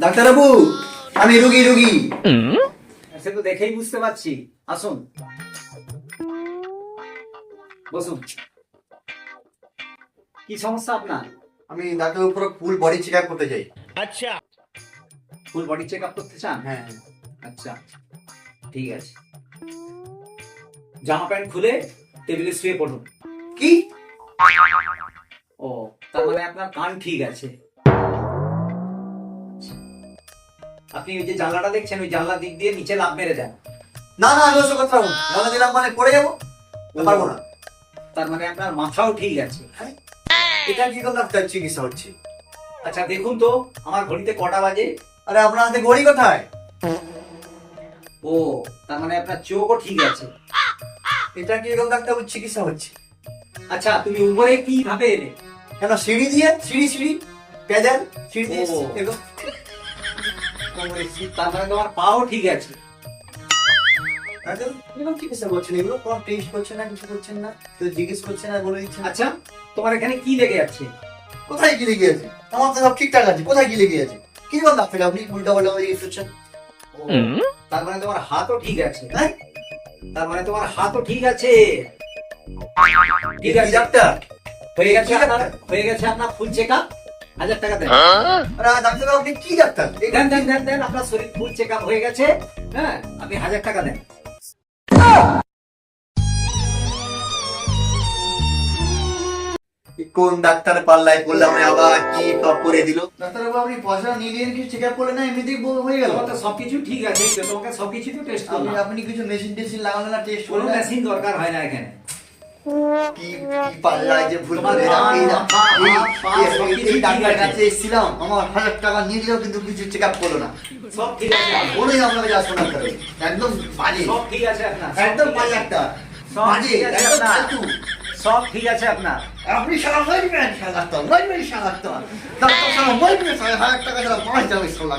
ডাক্তারবাবু আমি রুগী রুগী। সে তো দেখেই বুঝতে পারছি। আসুন। বসুন। কি সমস্যা আপনার? আমি ডাক্তার উপর ফুল বডি চেক আপ করতে চাই। আচ্ছা। ফুল বডি চেক আপ করতে চান? হ্যাঁ। আচ্ছা। ঠিক আছে। জামা প্যান্ট খুলে টেবিলে শুয়ে পড়ুন। কি? ও তার মানে আপনার কান ঠিক আছে। আপনি ওই যে জানলাটা দেখছেন ওই জানলা দিক দিয়ে নিচে লাভ মেরে দেন না না আমি ওসব পারব না। দিলাম মানে পড়ে যাব। পারব না। তার মানে আপনার মাথাও ঠিক আছে। এটা কি কোন ডাক্তার চিকিৎসা হচ্ছে। আচ্ছা দেখুন তো আমার ঘড়িতে কটা বাজে? আরে আপনার হাতে ঘড়ি কোথায়? ও তার মানে আপনার চোখও ঠিক আছে। এটা কি কোন ডাক্তার চিকিৎসা হচ্ছে। আচ্ছা তুমি উপরে কি ভাবে এলে? কেন সিঁড়ি দিয়ে? সিঁড়ি সিঁড়ি। প্যাডেল সিঁড়ি দিয়ে ও। এগো। কোমরে শীত, তার মানে তোমার পাও ঠিক আছে। এরকম চিকিৎসা করছেন? এগুলো কোনো টেস্ট করছেন না কিছু করছেন না? কেউ জিজ্ঞেস করছেন না বলে দিচ্ছেন আচ্ছা তোমার এখানে কি লেগে যাচ্ছে কোথায় কি লেগে আছে? আমার তো সব ঠিকঠাক আছে। কোথায় কি লেগে আছে? কি ডাক্তার আপনি? উল্টা পাল্টা জিজ্ঞেস করছেন। ও, তার মানে তোমার হাতও ঠিক আছে। হ্যাঁ? তার মানে তোমার হাতও ঠিক আছে। ঠিক আছে ডাক্তার? হয়ে গেছে আপনার হয়ে গেছে আপনার ফুল চেক আপ হাজার টাকা দেন। ডাক্তার আপনি কি ডাক্তার? দেন দেন দেন দেন আপনার শরীর ফুল চেক আপ হয়ে গেছে হ্যাঁ আপনি হাজার টাকা দেন। কোন ডাক্তার পাল্লায় পড়লাম আবার কি সব করে দিল? ডাক্তার বাবু আপনি পয়সা নিয়ে নিয়ে কিছু চেক আপ করলেন না এমনিতেই হয়ে গেল। তো সবকিছু ঠিক আছে তোমাকে সবকিছু তো টেস্ট আপনি করলাম। আপনি কিছু মেশিন টেশিন লাগালেন না টেস্ট করলেন মেশিন দরকার হয় না এখানে। আমার হাজার টাকা নিয়ে দিলেও কিন্তু কিছু চেক আপ করল না। সব ঠিক আছে। আপনার। বলেই আপনাকে যা একদম বাজে। সব ঠিক আছে একদম বাজে একটা। বাজে একদম সব ঠিক আছে আপনার। আপনি সারা ডাক্তার ডাক্তার সারা বলবেন সারা হাজার টাকা সারা পাঁচ যাবে সারা